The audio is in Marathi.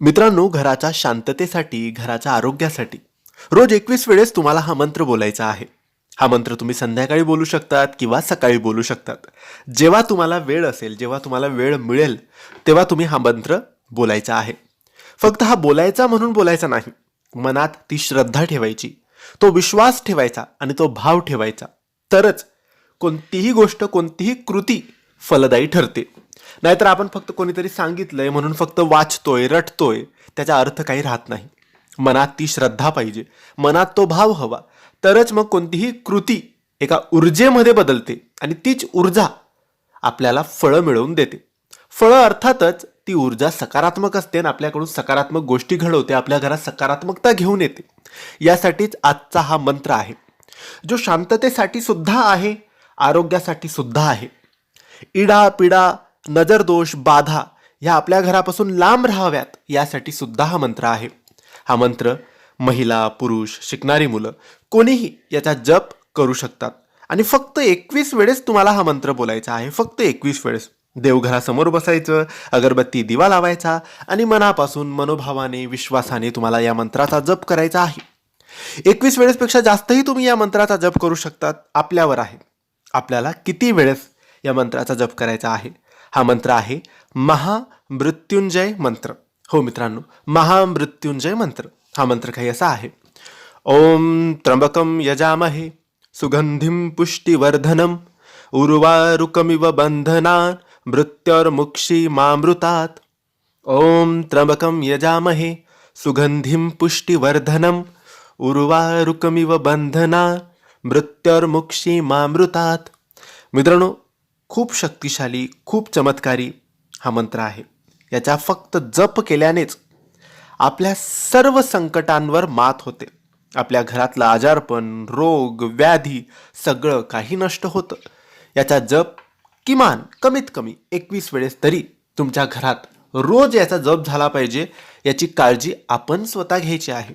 मित्रांनो घराच्या शांततेसाठी घराच्या आरोग्यासाठी. रोज एकवीस वेळेस तुम्हाला हा मंत्र बोलायचा आहे. हा मंत्र तुम्ही संध्याकाळी बोलू शकतात किंवा सकाळी बोलू शकतात. जेव्हा तुम्हाला वेळ असेल जेव्हा तुम्हाला वेळ मिळेल तेव्हा तुम्ही हा मंत्र बोलायचा आहे. फक्त हा बोलायचा म्हणून बोलायचा नाही. मनात ती श्रद्धा ठेवायची तो विश्वास ठेवायचा आणि तो भाव ठेवायचा. तरच कोणतीही गोष्ट कोणतीही कृती फलदायी ठरते. नाहीतर आपण फक्त कोणीतरी सांगितलंय म्हणून फक्त वाचतोय रटतोय त्याचा अर्थ काही राहत नाही. मनात ती श्रद्धा पाहिजे. मनात तो भाव हवा. तरच मग कोणतीही कृती एका ऊर्जेमध्ये बदलते आणि तीच ऊर्जा आपल्याला फळं मिळवून देते. फळं अर्थातच ती ऊर्जा सकारात्मक असते आणि आपल्याकडून सकारात्मक गोष्टी घडवते आपल्या घरात सकारात्मकता घेऊन येते. यासाठीच आजचा हा मंत्र आहे. जो शांततेसाठी सुद्धा आहे आरोग्यासाठी सुद्धा आहे. इडा पिडा नजरदोष बाधा ह्या आपल्या घरापासून लांब राहाव्यात यासाठी सुद्धा हा मंत्र आहे. हा मंत्र महिला पुरुष शिकणारी मुलं कोणीही याचा जप करू शकतात. आणि फक्त एकवीस वेळेस तुम्हाला हा मंत्र बोलायचा आहे. फक्त एकवीस वेळेस. देवघरासमोर बसायचं अगरबत्ती दिवा लावायचा आणि मनापासून मनोभावाने विश्वासाने तुम्हाला या मंत्राचा जप करायचा आहे. एकवीस वेळेसपेक्षा जास्तही तुम्ही या मंत्राचा जप करू शकतात. आपल्यावर आहे. आपल्याला किती वेळेस या मंत्राचा जप करायचा आहे. हा मंत्र आहे महामृत्युंजय मंत्र. हो मित्रांनो महामृत्युंजय मंत्र. हा मंत्र काही असा आहे. ओम त्र्यंबकम यजामहे सुगंधिम पुष्टिवर्धनम उर्वारुकमिव बंधनान मृत्योर्मुक्षी मामृतात. ओम त्र्यंबकम यजामहे सुगंधिम पुष्टिवर्धनम उर्वारुकमिव बंधना मृत्योर्मुक्षी मामृतात. मित्रांनो खूप शक्तिशाली खूप चमत्कारी हा मंत्र आहे. याचा फक्त जप केल्यानेच आपल्या सर्व संकटांवर मात होते. आपल्या घरातलं आजारपण रोग व्याधी सगळं काही नष्ट होतं. याचा जप किमान कमीत कमी एकवीस वेळेस तरी तुमच्या घरात रोज याचा जप झाला पाहिजे याची काळजी आपण स्वतः घ्यायची आहे.